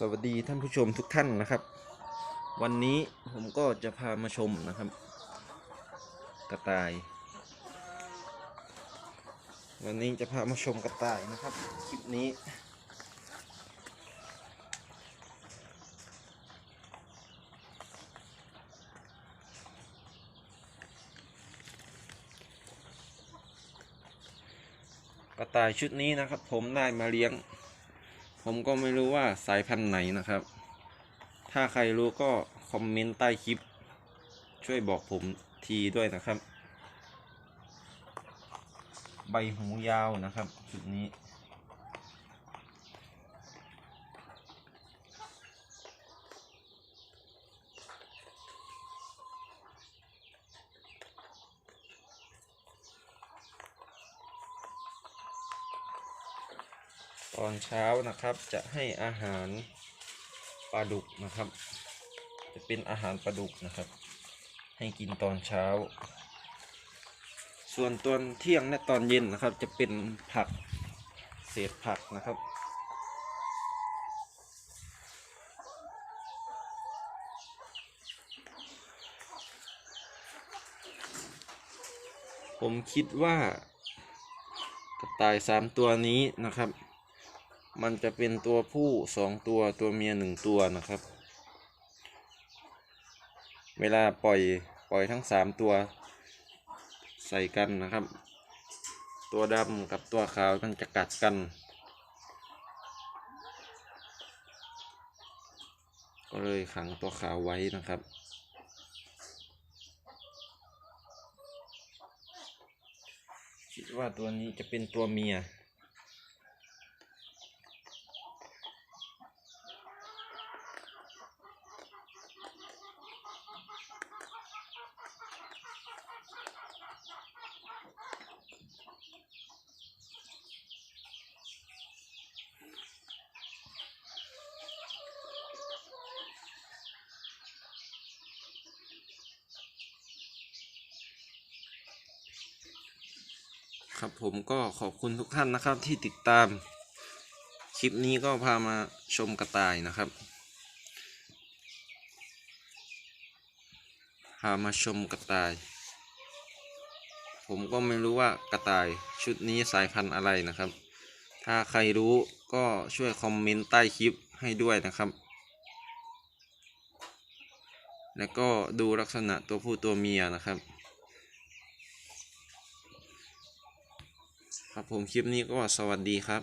สวัสดีท่านผู้ชมทุกท่านนะครับ วันนี้ผมก็จะพามาชมนะครับ กระต่าย วันนี้จะพามาชมกระต่ายนะครับคลิปนี้ กระต่ายชุดนี้นะครับ ผมได้มาเลี้ยง ผมก็ไม่รู้ว่าสายพันธุ์ไหนนะครับ ถ้าใครรู้ก็คอมเมนต์ใต้คลิป ช่วยบอกผมทีด้วยนะครับ ใบหูยาวนะครับชุดนี้ ตอนเช้านะครับจะให้อาหารปลาดุกนะครับ จะเป็นอาหารปลาดุกนะครับ ให้กินตอนเช้า ส่วนตอนเที่ยงและตอนเย็นนะครับ จะเป็นผักเศษผักนะครับผมคิดว่ากระต่ายสามตัวนี้นะครับ มันจะเป็นตัวผู้สองตัวตัวเมียหนึ่งตัวนะครับ เวลาปล่อยปล่อยทั้งสามตัวใส่กันนะครับ ตัวดำกับตัวขาวมันจะกัดกัน ก็เลยขังตัวขาวไว้นะครับคิดว่าตัวนี้จะเป็นตัวเมีย ครับผมก็ขอบคุณทุกท่านนะครับที่ติดตาม คลิปนี้ก็พามาชมกระต่ายนะครับ พามาชมกระต่าย ผมก็ไม่รู้ว่ากระต่ายชุดนี้สายพันธุ์อะไรนะครับ ถ้าใครรู้ก็ช่วยคอมเมนต์ใต้คลิปให้ด้วยนะครับ แล้วก็ดูลักษณะตัวผู้ตัวเมียนะครับ ครับผมคลิปนี้ก็สวัสดีครับ